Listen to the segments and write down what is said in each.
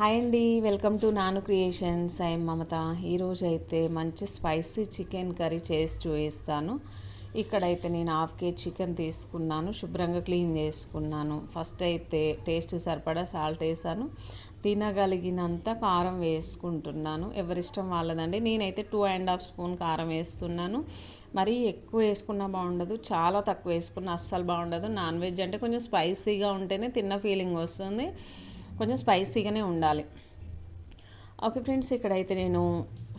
Hi అండి welcome to Nanu creations. I Mamata. ఈరోజు అయితే మంచి స్పైసీ చికెన్ కర్రీ చేసి చూపిస్తాను. ఇక్కడైతే నేను హాఫ్ కేజీ చికెన్ తీసుకున్నాను శుభ్రంగా క్లీన్ చేసుకున్నాను. ఫస్ట్ అయితే టేస్ట్ సరిపడా సాల్ట్ వేసాను. తినగలిగినంత కారం వేసుకుంటున్నాను. ఎవరిష్టం వాళ్ళదండి. నేనైతే టూ అండ్ హాఫ్ స్పూన్ కారం వేస్తున్నాను. మరీ ఎక్కువ వేసుకున్నా బాగుండదు చాలా తక్కువ వేసుకున్నా అస్సలు బాగుండదు. నాన్ వెజ్ అంటే కొంచెం స్పైసీగా ఉంటేనే తిన్న ఫీలింగ్ వస్తుంది. కొంచెం స్పైసీగానే ఉండాలి. ఓకే ఫ్రెండ్స్ ఇక్కడైతే నేను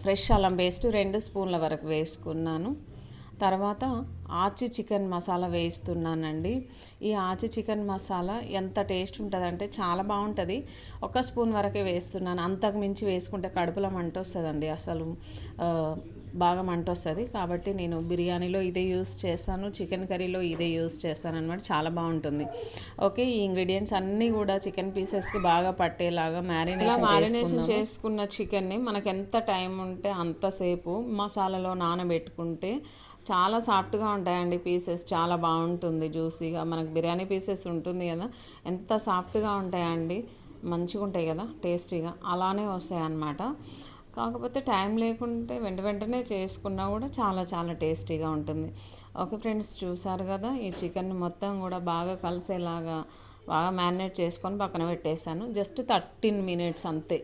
ఫ్రెష్ అల్లం పేస్ట్ రెండు స్పూన్ల వరకు వేసుకున్నాను. తర్వాత ఆచి చికెన్ మసాలా వేస్తున్నానండి. ఈ ఆచి చికెన్ మసాలా ఎంత టేస్ట్ ఉంటుందంటే చాలా బాగుంటుంది. ఒక స్పూన్ వరకే వేస్తున్నాను. అంతకు మించి వేసుకుంటే కడుపులో మంట వస్తుందండి. అసలు బాగా మంట వస్తుంది. కాబట్టి నేను బిర్యానీలో ఇదే యూస్ చేస్తాను చికెన్ కర్రీలో ఇదే యూస్ చేస్తాను అనమాట చాలా బాగుంటుంది. ఓకే ఈ ఇంగ్రీడియంట్స్ అన్నీ కూడా చికెన్ పీసెస్కి బాగా పట్టేలాగా మ్యారినేషన్ మ్యారినేషన్ చేసుకున్న చికెన్ని మనకు ఎంత టైం ఉంటే అంతసేపు మసాలాలో నానబెట్టుకుంటే చాలా సాఫ్ట్గా ఉంటాయండి పీసెస్. చాలా బాగుంటుంది జ్యూసీగా. మనకు బిర్యానీ పీసెస్ ఉంటుంది కదా. ఎంత సాఫ్ట్గా ఉంటాయండి. మంచిగా ఉంటాయి కదా టేస్టీగా. అలానే వస్తాయి అన్నమాట కాకపోతే టైం లేకుంటే వెంట వెంటనే చేసుకున్నా కూడా చాలా చాలా టేస్టీగా ఉంటుంది. ఓకే ఫ్రెండ్స్ చూసారు కదా ఈ చికెన్ మొత్తం కూడా బాగా కలిసేలాగా బాగా మ్యారినేట్ చేసుకొని పక్కన పెట్టేశాను. జస్ట్ థర్టీన్ మినిట్స్ అంతే.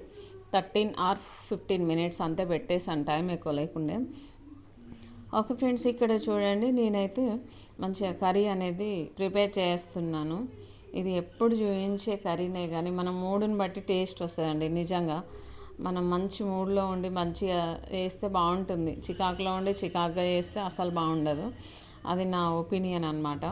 థర్టీన్ ఆర్ ఫిఫ్టీన్ మినిట్స్ అంతే పెట్టేసాను టైం ఎక్కువ లేకుండే. ఓకే ఫ్రెండ్స్ ఇక్కడ చూడండి నేనైతే మంచిగా కర్రీ అనేది ప్రిపేర్ చేస్తున్నాను. ఇది ఎప్పుడు చూపించే కర్రీనే కానీ మనం మూడుని బట్టి టేస్ట్ వస్తుందండి నిజంగా. మనం మంచి మూడ్లో ఉండి మంచిగా వేస్తే బాగుంటుంది చికాకులో ఉండి చికాకుగా వేస్తే అసలు బాగుండదు అది నా ఒపీనియన్ అనమాట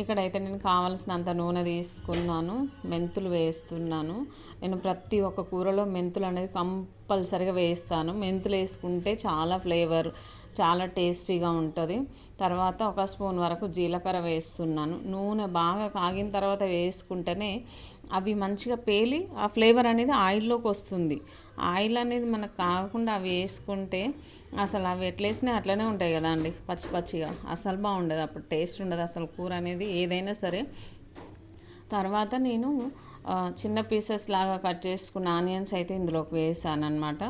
ఇక్కడైతే నేను కావలసినంత నూనె తీసుకున్నాను మెంతులు వేస్తున్నాను. నేను ప్రతి ఒక్క కూరలో మెంతులు అనేది కంపల్సరిగా వేస్తాను. మెంతులు వేసుకుంటే చాలా ఫ్లేవర్ చాలా టేస్టీగా ఉంటుంది. తర్వాత ఒక స్పూన్ వరకు జీలకర్ర వేస్తున్నాను. నూనె బాగా కాగిన తర్వాత వేసుకుంటేనే అవి మంచిగా పేలి ఆ ఫ్లేవర్ అనేది ఆయిల్లోకి వస్తుంది. ఆయిల్ అనేది మనకు కాకుండా అవి వేసుకుంటే అసలు అవి ఎట్లేసినా అట్లనే ఉంటాయి కదా అండి పచ్చి పచ్చిగా. అసలు బాగుండదు అప్పుడు టేస్ట్ ఉండదు అసలు కూర అనేది ఏదైనా సరే. తర్వాత నేను చిన్న పీసెస్ లాగా కట్ చేసుకున్న ఆనియన్స్ అయితే ఇందులోకి వేసాను అనమాట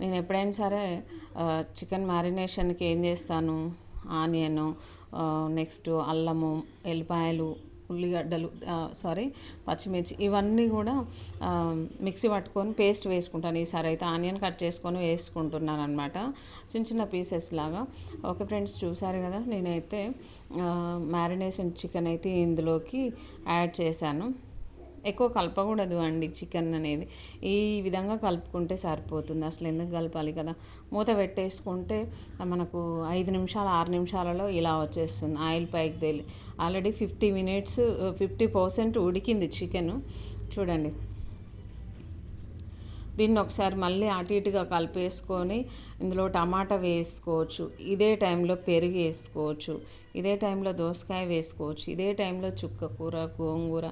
నేను ఎప్పుడైనా సరే చికెన్ మ్యారినేషన్కి ఏం చేస్తాను? ఆనియన్ నెక్స్ట్ అల్లము ఎల్లిపాయలు ఉల్లిగడ్డలు సారీ పచ్చిమిర్చి ఇవన్నీ కూడా మిక్సీ పట్టుకొని పేస్ట్ వేసుకుంటాను. ఈసారి అయితే ఆనియన్ కట్ చేసుకొని వేసుకుంటున్నాను అనమాట చిన్న చిన్న పీసెస్ లాగా. ఓకే ఫ్రెండ్స్ చూసారు కదా? నేనైతే మ్యారినేషన్ చికెన్ అయితే ఇందులోకి యాడ్ చేశాను. ఎక్కువ కలపకూడదు అండి చికెన్ అనేది. ఈ విధంగా కలుపుకుంటే సరిపోతుంది. అసలు ఎందుకు కలపాలి కదా? మూత పెట్టేసుకుంటే మనకు ఐదు నిమిషాలు ఆరు నిమిషాలలో ఇలా వచ్చేస్తుంది. ఆయిల్ పైకి తేలి already fifty minutes fifty percent ఉడికింది చికెన్. చూడండి. దీన్ని ఒకసారి మళ్ళీ అటు ఇటుగా కలిపేసుకొని ఇందులో టమాటా వేసుకోవచ్చు. ఇదే టైంలో పెరుగు వేసుకోవచ్చు. ఇదే టైంలో దోసకాయ వేసుకోవచ్చు. ఇదే టైంలో చుక్క కూర గోంగూర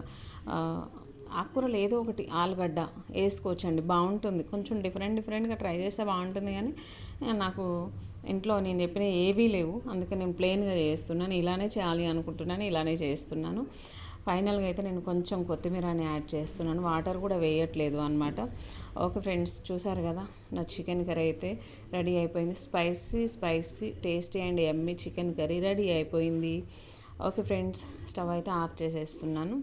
ఆకుకూరలు ఏదో ఒకటి ఆలుగడ్డ వేసుకోవచ్చండి. బాగుంటుంది. కొంచెం డిఫరెంట్ డిఫరెంట్గా ట్రై చేస్తే బాగుంటుంది కానీ నాకు ఇంట్లో నేను చెప్పిన ఏవీ లేవు. అందుకే నేను ప్లెయిన్గా చేస్తున్నాను. ఇలానే చేయాలి అనుకుంటున్నాను ఇలానే చేస్తున్నాను. ఫైనల్గా అయితే నేను కొంచెం కొత్తిమీరని యాడ్ చేస్తున్నాను. వాటర్ కూడా వేయట్లేదు అనమాట ఓకే ఫ్రెండ్స్ చూసారు కదా? నా చికెన్ కర్రీ అయితే రెడీ అయిపోయింది. Spicy spicy tasty and yummy chicken curry ready అయిపోయింది. ఓకే ఫ్రెండ్స్ స్టవ్ అయితే ఆఫ్ చేసేస్తున్నాను.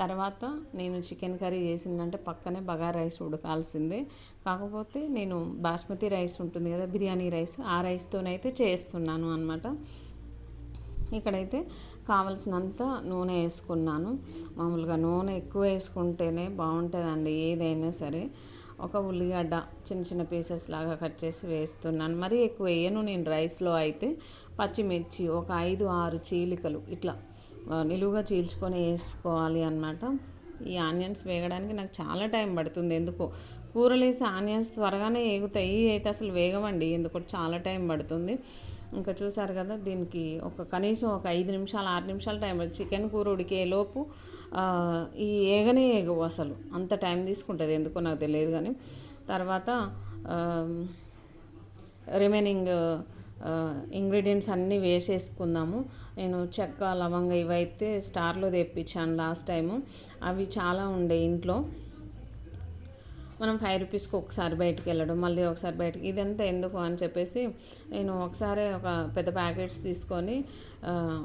తర్వాత నేను చికెన్ కర్రీ చేసిందంటే పక్కనే బగా రైస్ ఉడకాల్సిందే. కాకపోతే నేను బాస్మతి రైస్ ఉంటుంది కదా బిర్యానీ రైస్ ఆ రైస్తోనైతే చేస్తున్నాను అనమాట ఇక్కడైతే కావలసినంత నూనె వేసుకున్నాను. మామూలుగా నూనె ఎక్కువ వేసుకుంటేనే బాగుంటుందండి ఏదైనా సరే. ఒక ఉల్లిగడ్డ చిన్న చిన్న పీసెస్ లాగా కట్ చేసి వేస్తున్నాను. మరీ ఎక్కువ వేయను నేను రైస్లో అయితే. పచ్చిమిర్చి ఒక ఐదు ఆరు చీలికలు ఇట్లా నిలువుగా చీల్చుకొని వేసుకోవాలి అనమాట ఈ ఆనియన్స్ వేగడానికి నాకు చాలా టైం పడుతుంది. ఎందుకో? కూరలు వేసి ఆనియన్స్ త్వరగానే వేగుతాయి అయితే అసలు వేగవండి. ఎందుకో? చాలా టైం పడుతుంది. ఇంకా చూసారు కదా దీనికి ఒక కనీసం ఒక ఐదు నిమిషాలు ఆరు నిమిషాల టైం చికెన్ కూర ఉడికేలోపు ఈ ఏగనే ఏగవు అసలు. అంత టైం తీసుకుంటుంది. ఎందుకో నాకు తెలియదు కానీ. తర్వాత రిమైనింగ్ ఇంగ్రీడియంట్స్ అన్నీ వేసేసుకుందాము. నేను చెక్క లవంగ ఇవైతే స్టార్లో తెప్పించాను లాస్ట్ టైము. అవి చాలా ఉండే ఇంట్లో. మనం ఫైవ్ రూపీస్కి ఒకసారి బయటికి వెళ్ళడం మళ్ళీ ఒకసారి బయటికి ఇదంతా ఎందుకు అని చెప్పేసి నేను ఒకసారి ఒక పెద్ద ప్యాకెట్స్ తీసుకొని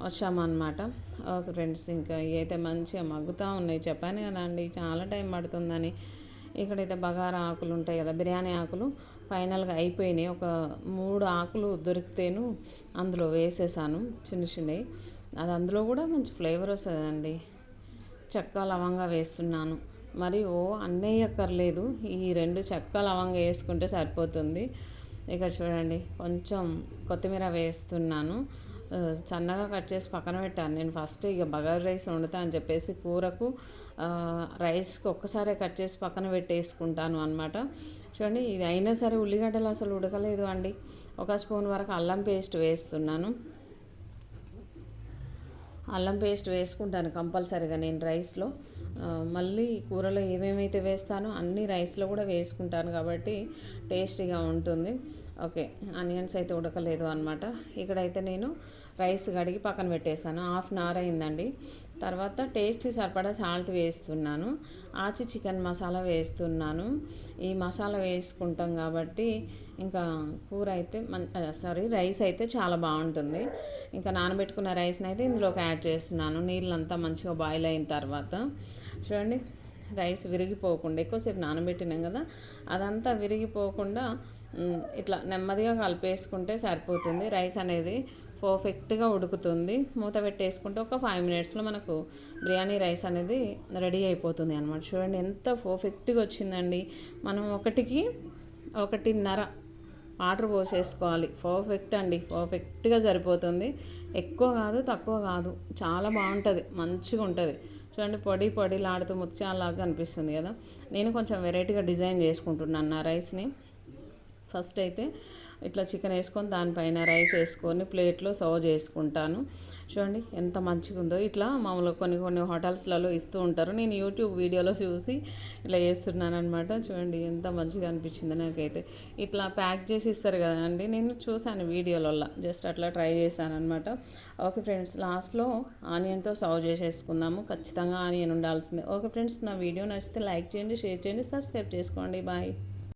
వచ్చామన్నమాట. ఫ్రెండ్స్ ఇంకా ఇవైతే మంచిగా మగ్గుతూ ఉన్నాయి. చెప్పాను కదండి చాలా టైం పడుతుందని. ఇక్కడైతే బగారా ఆకులు ఉంటాయి కదా బిర్యానీ ఆకులు. ఫైనల్గా అయిపోయినాయి. ఒక మూడు ఆకులు దొరికితేను అందులో వేసేసాను చిన్న చిన్నవి. అది అందులో కూడా మంచి ఫ్లేవర్ వస్తుందండి. చెక్క లవంగా వేస్తున్నాను. మరి ఓ అన్నయ్యక్కర్లేదు ఈ రెండు చెక్క లవంగా వేసుకుంటే సరిపోతుంది. ఇక చూడండి కొంచెం కొత్తిమీర వేస్తున్నాను. సన్నగా కట్ చేసి పక్కన పెట్టాను. నేను ఫస్ట్ ఇక బగారు రైస్ వండుతా అని చెప్పేసి కూరకు రైస్కి ఒక్కసారే కట్ చేసి పక్కన పెట్టేసుకుంటాను అనమాట చూడండి ఇది అయినా సరే ఉల్లిగడ్డలు అసలు ఉడకలేదు అండి. ఒక స్పూన్ వరకు అల్లం పేస్ట్ వేస్తున్నాను. అల్లం పేస్ట్ వేసుకుంటాను కంపల్సరీగా నేను రైస్లో. మళ్ళీ కూరలో ఏమేమైతే వేస్తానో అన్ని రైస్లో కూడా వేసుకుంటాను కాబట్టి టేస్టీగా ఉంటుంది. ఓకే ఆనియన్స్ అయితే ఉడకలేదు అనమాట ఇక్కడైతే నేను రైస్ కడిగి పక్కన పెట్టేశాను. హాఫ్ అన్ అవర్ అయిందండి. తర్వాత టేస్ట్ సరిపడా సాల్ట్ వేస్తున్నాను. ఆచి చికెన్ మసాలా వేస్తున్నాను. ఈ మసాలా వేసుకుంటాం కాబట్టి ఇంకా కూర అయితే మన్ సారీ రైస్ అయితే చాలా బాగుంటుంది. ఇంకా నానబెట్టుకున్న రైస్ని అయితే ఇందులోకి యాడ్ చేస్తున్నాను. నీళ్ళంతా మంచిగా బాయిల్ అయిన తర్వాత చూడండి రైస్ విరిగిపోకుండా ఎక్కువసేపు నానబెట్టినాం కదా అదంతా విరిగిపోకుండా ఇట్లా నెమ్మదిగా కలిపేసుకుంటే సరిపోతుంది. రైస్ అనేది పర్ఫెక్ట్గా ఉడుకుతుంది. మూత పెట్టేసుకుంటే ఒక ఫైవ్ మినిట్స్లో మనకు బిర్యానీ రైస్ అనేది రెడీ అయిపోతుంది అనమాట చూడండి ఎంత పర్ఫెక్ట్గా వచ్చిందండి. మనం ఒకటికి ఒకటిన్నర వాటర్ పోసేసుకోవాలి. పర్ఫెక్ట్ అండి. పర్ఫెక్ట్గా సరిపోతుంది. ఎక్కువ కాదు తక్కువ కాదు. చాలా బాగుంటుంది. మంచిగా ఉంటుంది. చూడండి పొడి పొడిలాడుతూ ముత్యాలాగా అనిపిస్తుంది కదా. నేను కొంచెం వెరైటీగా డిజైన్ చేసుకుంటున్నాను నా రైస్ని. ఫస్ట్ అయితే ఇట్లా చికెన్ వేసుకొని దానిపైన రైస్ వేసుకొని ప్లేట్లో సర్వ్ చేసుకుంటాను. చూడండి ఎంత మంచిగా ఉందో ఇట్లా మామూలుగా కొన్ని కొన్ని హోటల్స్లలో ఇస్తూ ఉంటారు. నేను యూట్యూబ్ వీడియోలో చూసి ఇట్లా చేస్తున్నాను అనమాట చూడండి ఎంత మంచిగా అనిపించింది నాకైతే. ఇట్లా ప్యాక్ చేసి ఇస్తారు కదండి. నేను చూశాను వీడియోలలో జస్ట్ అట్లా ట్రై చేశాను అనమాట ఓకే ఫ్రెండ్స్ లాస్ట్లో ఆనియన్తో సర్వ్ చేసేసుకుందాము. ఖచ్చితంగా ఆనియన్ ఉండాల్సిందే. ఓకే ఫ్రెండ్స్ నా వీడియో నచ్చితే లైక్ చేయండి షేర్ చేయండి సబ్స్క్రైబ్ చేసుకోండి. బాయ్.